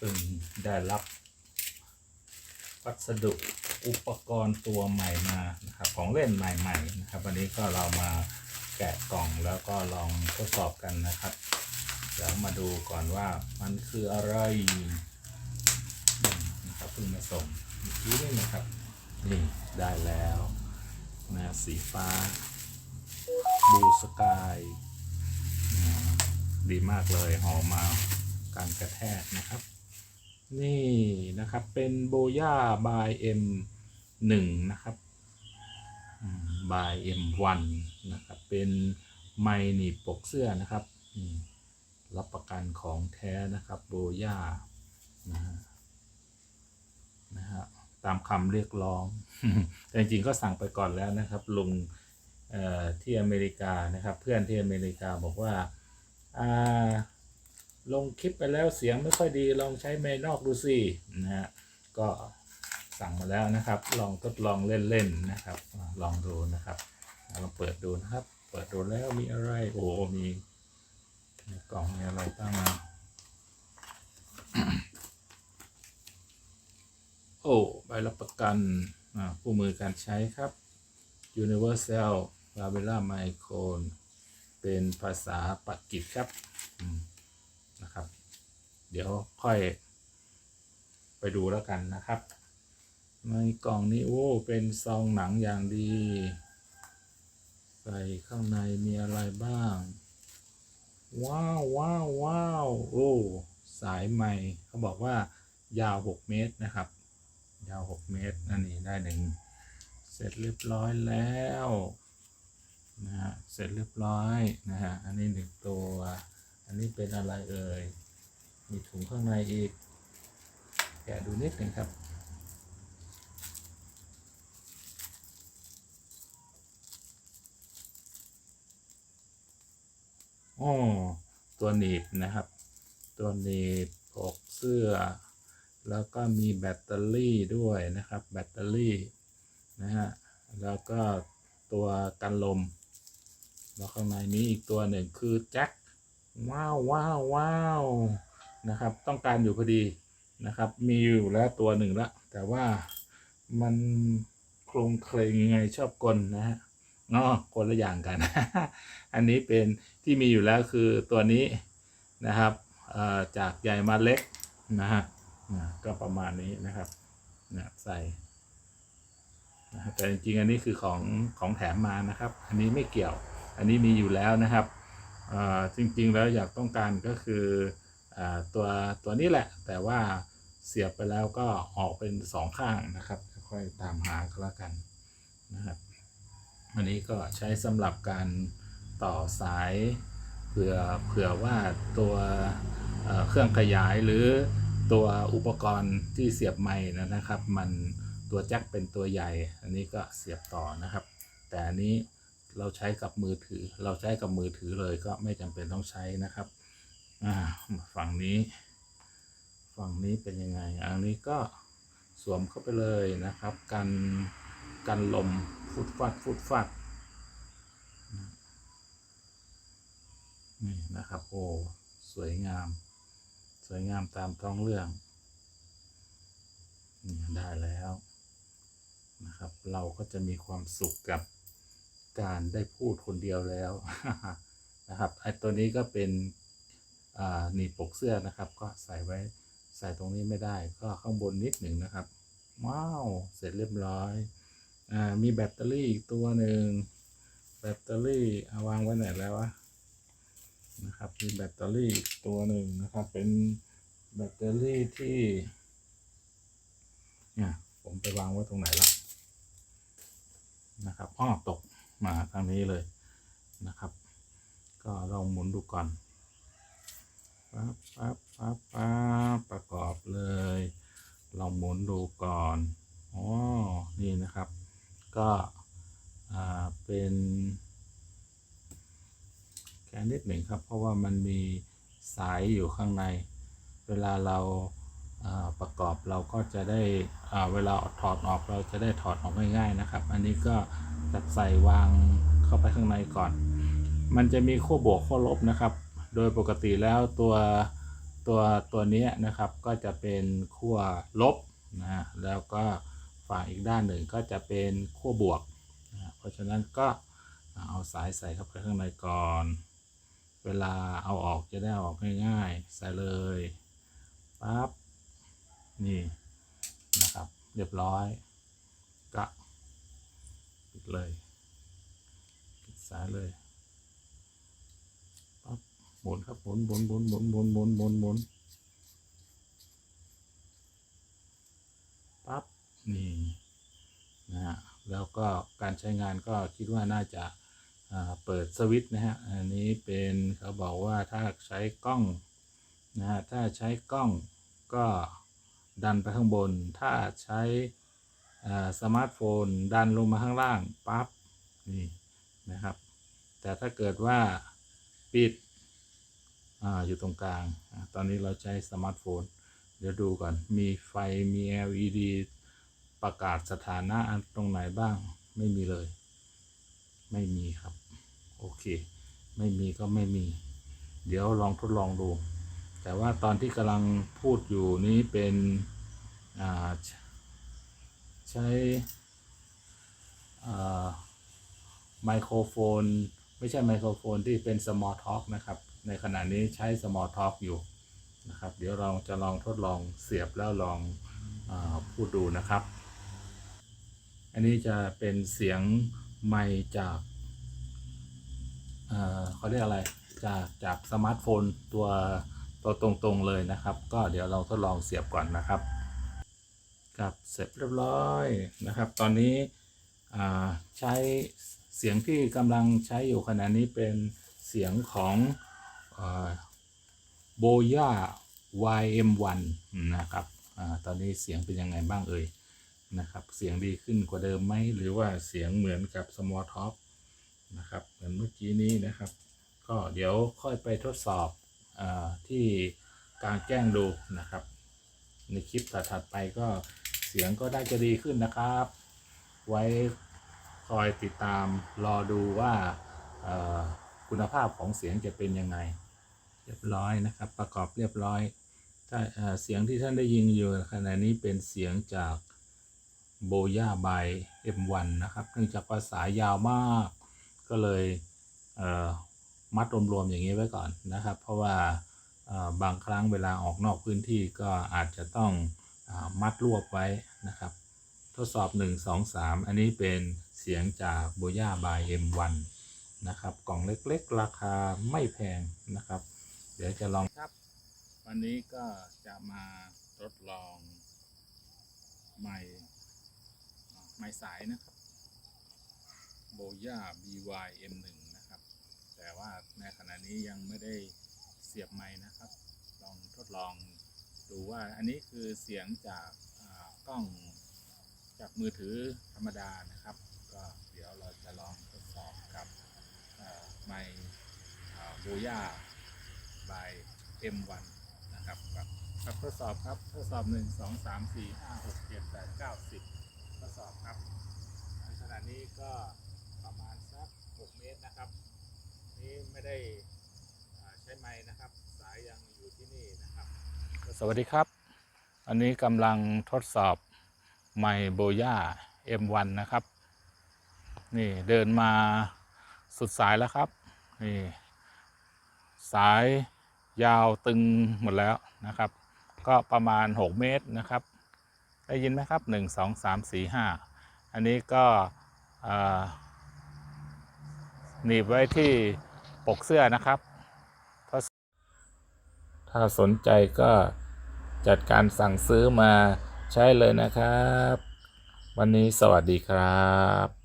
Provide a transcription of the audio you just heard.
เพิ่งได้รับวัสดุอุปกรณ์ตัวใหม่มานะครับของเล่นใหม่ๆนะครับ วันนี้ก็เรามาแกะกล่องแล้วก็ลองทดสอบกันนะครับเดี๋ยวมาดูก่อนว่ามันคืออะไรนะครับเพิ่งมาส่งเมื่อกี้นี่นะครับนี่ได้แล้วนะสีฟ้าบูสกายดีมากเลยหอมมาการกระแทกนะครับ นี่นะครับเป็นโบย่าบายเอ็มหนึ่งนะครับบายเอ็มวันนะครับเป็นไมหนีบปกเสื้อนะครับรับประกันของแท้นะครับโบย่านะฮะนะฮะตามคำเรียกร้อง แต่จริงๆก็สั่งไปก่อนแล้วนะครับลุงเอ่อที่อเมริกานะครับ เพื่อนที่อเมริกาบอกว่าอ่า ลงคลิปไปแล้วเสียงไม่ค่อยดีลองใช้เมนอกดูสินะฮะก็สั่งมาแล้วนะครับ ลองทดลองเล่นๆนะครับ ลองดูนะครับลองเปิดดูนะครับ เปิดดูแล้วมีอะไรโอ้มีกล่องมีอะไรบ้างนะโอ้ใบรับประกันอ่าคู่มือการใช้ครับ Universal l a v e l a Micron เป็นภาษาปักกิจครับ นะครับ เดี๋ยวค่อยไปดูแล้วกันนะครับในกล่องนี้โอ้เป็นซองหนังอย่างดี ใส่ข้างในมีอะไรบ้าง ว้าวว้าวว้าวโอ้สายใหม่เขาบอกว่ายาว 6 เมตรนะครับ ยาว 6 เมตรนั่นนี่ได้หนึ่งเสร็จเรียบร้อยแล้วนะฮะเสร็จเรียบร้อยนะฮะอันนี้หนึ่งตัว อันนี้เป็นอะไรเอ่ย มีถุงข้างในอีก แกะดูนิดหนึ่งครับอ๋อตัวหนีบนะครับ ตัวหนีบอกเสื้อ แล้วก็มีแบตเตอรี่ด้วยนะครับ แบตเตอรี่นะฮะ แล้วก็ตัวกันลม แล้วข้างในนี้อีกตัวหนึ่งคือแจ็ค ว้าวว้าวว้าวนะครับ ต้องการอยู่พอดีนะครับ มีอยู่แล้วตัวหนึ่งละ แต่ว่ามันโครงเคลงยังไงชอบกลนะฮะอ๋อคนละอย่างกัน อันนี้เป็นที่มีอยู่แล้วคือตัวนี้นะครับจากใหญ่มาเล็กนะฮะก็ประมาณนี้นะครับนะใส่แต่จริงๆอันนี้คือของของแถมมานะครับ อันนี้ไม่เกี่ยว อันนี้มีอยู่แล้วนะครับ จริงๆ แล้วอยากต้องการก็คืออตัวตัวนี้แหละ แต่ว่าเสียบไปแล้วก็ออกเป็นสองข้างนะครับ ค่อยตามหาก็แล้วกันนะครับอันนี้ก็ใช้สำหรับการต่อสายเผื่อเผื่อว่าตัวเอ่อเครื่องขยายหรือตัวอุปกรณ์ที่เสียบไม้นะครับ มันตัวแจ็คเป็นตัวใหญ่ อันนี้ก็เสียบต่อนะครับ แต่อันนี้ เราใช้กับมือถือ เราใช้กับมือถือเลยก็ไม่จำเป็นต้องใช้นะครับอ่าฝั่งนี้ ฝั่งนี้เป็นยังไง อันนี้ก็สวมเข้าไปเลยนะครับ กันกันลมฟุดฟัดฟุดฟัดนี่นะครับโอ้สวยงาม สวยงามตามท้องเรื่องนี่ได้แล้วนะครับ เราก็จะมีความสุขกับ การได้พูดคนเดียวแล้วนะครับไอ้ตัวนี้ก็เป็นหนีบปกเสื้อนะครับ ก็ใส่ไว้ใส่ตรงนี้ไม่ได้ ก็ข้างบนนิดหนึ่งนะครับ ว้าว เสร็จเรียบร้อยอมีแบตเตอรี่อีกตัวหนึ่งแบตเตอรี่เอาวางไว้ไหนแล้ววะนะครับมีแบตเตอรี่อีกตัวหนึ่งนะครับ เป็นแบตเตอรี่ที่เนี่ยผมไปวางไว้ตรงไหนละนะครับอ้อตก มาทางนี้เลยนะครับ ก็ลองหมุนดูก่อนปั๊บปั๊บปั๊บปั๊บประกอบเลยลองหมุนดูก่อนอ๋อนี่นะครับ ก็อ่าเป็นแค่นิดหนึ่งครับ เพราะว่ามันมีสายอยู่ข้างใน เวลาเราอ่า ประกอบเราก็จะได้เวลาถอดออกเราจะได้ถอดออกง่ายๆนะครับ อันนี้ก็จัดใส่วางเข้าไปข้างในก่อน มันจะมีขั้วบวกขั้วลบนะครับ โดยปกติแล้วตัวตัวตัวนี้นะครับก็จะเป็นขั้วลบนะแล้วก็ฝั่งอีกด้านหนึ่งก็จะเป็นขั้วบวกนะเพราะฉะนั้นก็เอาสายใส่เข้าไปข้างในก่อน เวลาเอาออกจะได้ออกง่ายๆใส่เลยปั๊บ นี่นะครับ เรียบร้อยก็ปิดเลยปิดสายเลยปั๊บหมุนครับหมุนหมุนหมุนหมุนหมุนหมุนหมุนหมุนปั๊บนี่นะฮะแล้วก็การใช้งานก็คิดว่าน่าจะเปิดสวิตช์นะฮะ อันนี้เป็นเขาบอกว่าถ้าใช้กล้องนะฮะ ถ้าใช้กล้องก็ ดันไปข้างบน ถ้าใช้สมาร์ทโฟน ดันลงมาข้างล่างปั๊บนี่นะครับ แต่ถ้าเกิดว่าปิดออยู่ตรงกลาง ตอนนี้เราใช้สมาร์ทโฟน เดี๋ยวดูก่อน มีไฟมี LED ประกาศสถานะตรงไหนบ้าง ไม่มีเลย ไม่มีครับ โอเค ไม่มีก็ไม่มี เดี๋ยวลองทดลองดู แต่ว่าตอนที่กำลังพูดอยู่นี้เป็นใช้ไมโครโฟน ไม่ใช่ไมโครโฟนที่เป็น small talk นะครับ ในขณะนี้ใช้ small talk อยู่นะครับ เดี๋ยวเราจะลองทดลองเสียบแล้วลองอพูดดูนะครับ อันนี้จะเป็นเสียงไมจากเขาเรียกอะไร จากจากสมาร์ทโฟนตัว ตัวตรงๆเลยนะครับ ก็เดี๋ยวเราทดลองเสียบก่อนนะครับครับเสร็จเรียบร้อยนะครับ ตอนนี้ใช้เสียงที่กำลังใช้อยู่ขณะนี้เป็นเสียงของโบย่า YM1 นะครับอตอนนี้เสียงเป็นยังไงบ้างเอ่ยนะครับ เสียงดีขึ้นกว่าเดิมไหม หรือว่าเสียงเหมือนกับ small talk นะครับ เหมือนเมื่อกี้นี้นะครับ ก็เดี๋ยวค่อยไปทดสอบ ที่กลางแจ้งดูนะครับ ในคลิปถัดๆไปก็เสียงก็ได้จะดีขึ้นนะครับ ไว้คอยติดตามรอดูว่าคุณภาพของเสียงจะเป็นยังไง เรียบร้อยนะครับ ประกอบเรียบร้อย ถ้าเสียงที่ท่านได้ยินอยู่ขณะนี้เป็นเสียงจากโบย่าบาย M1 นะครับ เนื่องจากว่าสายยาวมาก ก็เลยเมัดรวมๆอย่างนี้ไว้ก่อนนะครับ เพราะว่าบางครั้งเวลาออกนอกพื้นที่ก็อาจจะต้องอมัดรวบไว้นะครับ ทดสอบ 1 2 3 อันนี้เป็นเสียงจากโบย่าบาย M1 นะครับ กล่องเล็กๆ ราคาไม่แพงนะครับ เดี๋ยวจะลองครับ วันนี้ก็จะมาทดลองใหม่ไม้สายนะครับโบย่า BY M1 แต่ว่าในขณะนี้ยังไม่ได้เสียบไม้นะครับ ลองทดลองดูว่าอันนี้คือเสียงจากกล้องจากมือถือธรรมดานะครับ ก็เดี๋ยวเราจะลองทดสอบกับไม้โบย่า by M1 นะครับครับครับทดสอบครับทดสอบ1 2 3 4 5 6 7 8 9 10ทดสอบครับในขณะนี้ก็ประมาณสัก6เมตรนะครับ นี้ไม่ได้ใช้ไม้นะครับ สายยังอยู่ที่นี่นะครับ สวัสดีครับ อันนี้กำลังทดสอบไมโบย่า M1 นะครับ นี่เดินมาสุดสายแล้วครับ นี่ สายยาวตึงหมดแล้วนะครับ ก็ประมาณ 6 เมตรนะครับ ได้ยินไหมครับ 1 2 3 4 5 อันนี้ก็หนีบไว้ที่ ปกเสื้อนะครับถ้าถ้าสนใจก็จัดการสั่งซื้อมาใช้เลยนะครับ วันนี้สวัสดีครับ